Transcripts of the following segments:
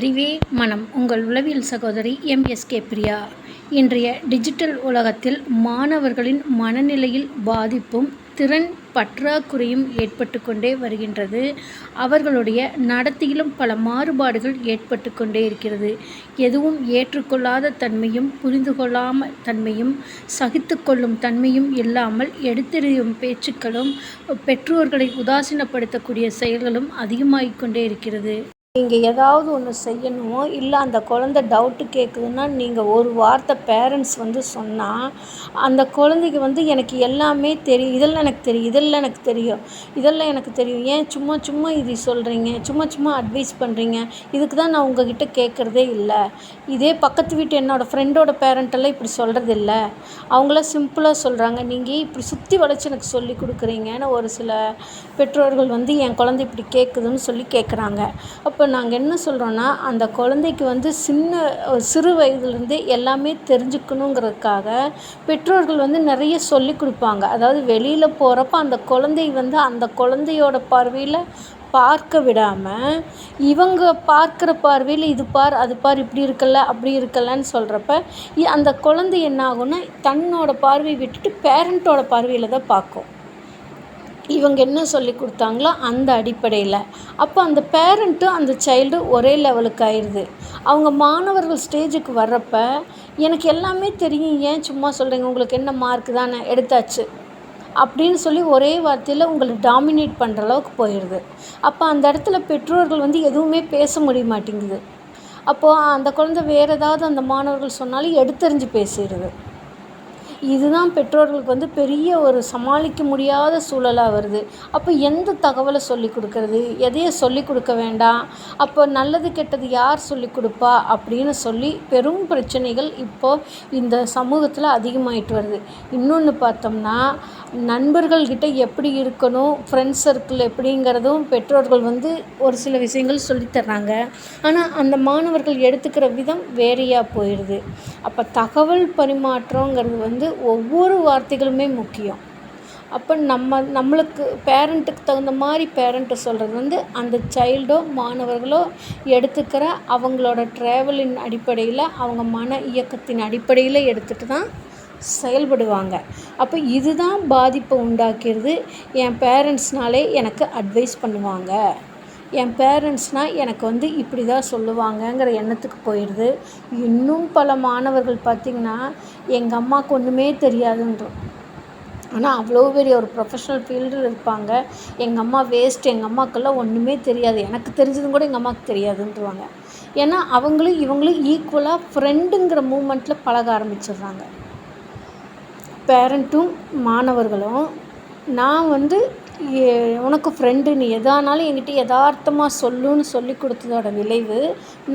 அறிவே மனம். உங்கள் உளவியல் சகோதரி எம்எஸ்கே பிரியா. இன்றைய டிஜிட்டல் உலகத்தில் மாணவர்களின் மனநிலையில் பாதிப்பும் திறன் பற்றாக்குறையும் ஏற்பட்டு கொண்டே வருகின்றது. அவர்களுடைய நடத்தியிலும் பல மாறுபாடுகள் ஏற்பட்டு கொண்டே இருக்கிறது. எதுவும் ஏற்றுக்கொள்ளாத தன்மையும் புரிந்து கொள்ளாமல் தன்மையும் சகித்து கொள்ளும் தன்மையும் இல்லாமல் எடுத்தெறியும் பேச்சுக்களும் பெற்றோர்களை உதாசீனப்படுத்தக்கூடிய செயல்களும் அதிகமாகிக் கொண்டே இருக்கிறது. நீங்கள் ஏதாவது ஒன்று செய்யணுமோ இல்லை அந்த குழந்த டவுட்டு கேட்குதுன்னா நீங்கள் ஒரு வார்த்தை பேரண்ட்ஸ் வந்து சொன்னால் அந்த குழந்தைக்கு வந்து எனக்கு எல்லாமே தெரியும். இதெல்லாம் எனக்கு தெரியும் இதெல்லாம் எனக்கு தெரியும் இதெல்லாம் எனக்கு தெரியும். ஏன் சும்மா சும்மா இது சொல்கிறீங்க சும்மா சும்மா அட்வைஸ் பண்ணுறீங்க இதுக்கு தான் நான் உங்ககிட்ட கேட்குறதே இல்லை. இதே பக்கத்து வீட்டு என்னோடய ஃப்ரெண்டோட பேரண்ட்டெல்லாம் இப்படி சொல்கிறது இல்லை. அவங்களாம் சிம்பிளாக சொல்கிறாங்க நீங்கள் இப்படி சுற்றி வளைச்சி எனக்கு சொல்லி கொடுக்குறீங்கன்னு ஒரு சில பெற்றோர்கள் வந்து என் குழந்தை இப்படி கேட்குதுன்னு சொல்லி கேட்குறாங்க அப்போ இப்போ நாங்கள் என்ன சொல்கிறோன்னா அந்த குழந்தைக்கு வந்து சின்ன சிறு வயதுலேருந்தே எல்லாமே தெரிஞ்சுக்கணுங்கிறதுக்காக பெற்றோர்கள் வந்து நிறைய சொல்லி கொடுப்பாங்க. அதாவது வெளியில் போகிறப்ப அந்த குழந்தை வந்து அந்த குழந்தையோட பார்வையில் பார்க்க விடாமல் இவங்க பார்க்குற பார்வையில் இது பார் அது பார் இப்படி இருக்கல அப்படி இருக்கலன்னு சொல்கிறப்ப அந்த குழந்தை என்ன ஆகும்னா தன்னோட பார்வையை விட்டுட்டு பேரண்ட்டோட பார்வையில் தான் பார்க்கும். இவங்க என்ன சொல்லி கொடுத்தாங்களோ அந்த அடிப்படையில். அப்போ அந்த பேரண்ட்டும் அந்த சைல்டு ஒரே லெவலுக்கு ஆயிடுது அவங்க மாணவர்கள் ஸ்டேஜுக்கு வர்றப்ப எனக்கு எல்லாமே தெரியும். ஏன் சும்மா சொல்கிறீங்க உங்களுக்கு என்ன மார்க் தானே? எடுத்தாச்சு. அப்படின்னு சொல்லி ஒரே வார்த்தையில் உங்களை டாமினேட் பண்ணுற அளவுக்கு போயிடுது அப்போ அந்த இடத்துல பெற்றோர்கள் வந்து எதுவுமே பேச முடிய மாட்டேங்குது. அப்போது அந்த குழந்தை வேறு ஏதாவது அந்த மாணவர்கள் சொன்னாலும் எடுத்தறிஞ்சு பேசிடுது இதுதான் பெற்றோர்களுக்கு வந்து பெரிய ஒரு சமாளிக்க முடியாத சூழலாக வருது. அப்போ எந்த தகவலை சொல்லி கொடுக்கறது? எதையை சொல்லி கொடுக்க வேண்டாம்? அப்போ நல்லது கெட்டது யார் சொல்லி கொடுப்பா? அப்படின்னு சொல்லி பெரும் பிரச்சனைகள் இப்போது இந்த சமூகத்தில் அதிகமாயிட்டு வருது. இன்னொன்று பார்த்தோம்னா நண்பர்கள்கிட்ட எப்படி இருக்கணும் ஃப்ரெண்ட்ஸ் சர்க்கிள் எப்படிங்கிறதும் பெற்றோர்கள் வந்து ஒரு சில விஷயங்கள் சொல்லித்தர்றாங்க ஆனால் அந்த மாணவர்கள் எடுத்துக்கிற விதம் வேறையாக போயிடுது அப்போ தகவல் பரிமாற்றங்கிறது வந்து ஒவ்வொரு வார்த்தைகளுமே முக்கியம். அப்போ நம்ம நம்மளுக்கு பேரண்ட்டுக்கு தகுந்த மாதிரி பேரண்ட்டு சொல்கிறது வந்து அந்த சைல்டோ மாணவர்களோ எடுத்துக்கிற அவங்களோட ட்ராவலின் அடிப்படையில் அவங்க மன இயக்கத்தின் அடிப்படையில் எடுத்துகிட்டு தான் செயல்படுவாங்க. அப்போ இதுதான் பாதிப்பை உண்டாக்கிறது. என் பேரண்ட்ஸ்னாலே எனக்கு அட்வைஸ் பண்ணுவாங்க. என் பேரண்ட்ஸ்னால் எனக்கு வந்து இப்படி தான் சொல்லுவாங்கங்கிற எண்ணத்துக்கு போயிடுது. இன்னும் பல மாணவர்கள் பார்த்திங்கன்னா எங்கள் அம்மாவுக்கு ஒன்றுமே தெரியாதுன்றோம் ஆனால் அவ்வளோ பெரிய ஒரு ப்ரொஃபஷ்னல் ஃபீல்டில் இருப்பாங்க. எங்கள் அம்மா வேஸ்ட் எங்கள் அம்மாக்கெல்லாம் ஒன்றுமே தெரியாது. எனக்கு தெரிஞ்சதும் கூட எங்கள் அம்மாவுக்கு தெரியாதுன்றவாங்க. ஏன்னா அவங்களும் இவங்களும் ஈக்குவலாக ஃப்ரெண்டுங்கிற மூமெண்ட்டில் பழக ஆரம்பிச்சிடுறாங்க. பேரண்ட்டும் மாணவர்களும் நான் வந்து உனக்கு ஃப்ரெண்டு நீ எதானாலும் என்கிட்ட எதார்த்தமாக சொல்லுன்னு சொல்லி கொடுத்ததோட விளைவு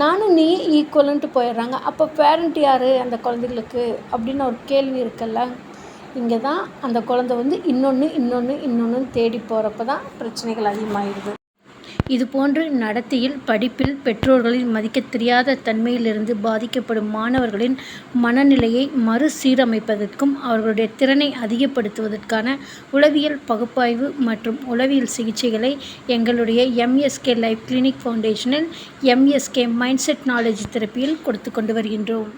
நானும் நீ ஈக்குவலுன்ட்டு போயிடுறாங்க. அப்போ பேரண்ட் யார்? அந்த குழந்தைகளுக்கு அப்படின்னு ஒரு கேள்வி இருக்குல்ல? இங்கே தான் அந்த குழந்த வந்து இன்னொன்று இன்னொன்று இன்னொன்று தேடி போகிறப்ப தான் பிரச்சனைகள் அதிகமாகிடுது இதுபோன்று நடத்தையில் படிப்பில் பெற்றோர்களின் மதிக்கத் தெரியாத தன்மையிலிருந்து பாதிக்கப்படும் மாணவர்களின் மனநிலையை மறுசீரமைப்பதற்கும் அவர்களுடைய திறனை அதிகப்படுத்துவதற்கான உளவியல் பகுப்பாய்வு மற்றும் உளவியல் சிகிச்சைகளை எங்களுடைய எம்எஸ்கே லைஃப் கிளினிக் ஃபவுண்டேஷனில் எம்எஸ்கே மைண்ட்செட் நாலேஜ் தெரப்பியில் கொடுத்து கொண்டு வருகின்றோம்.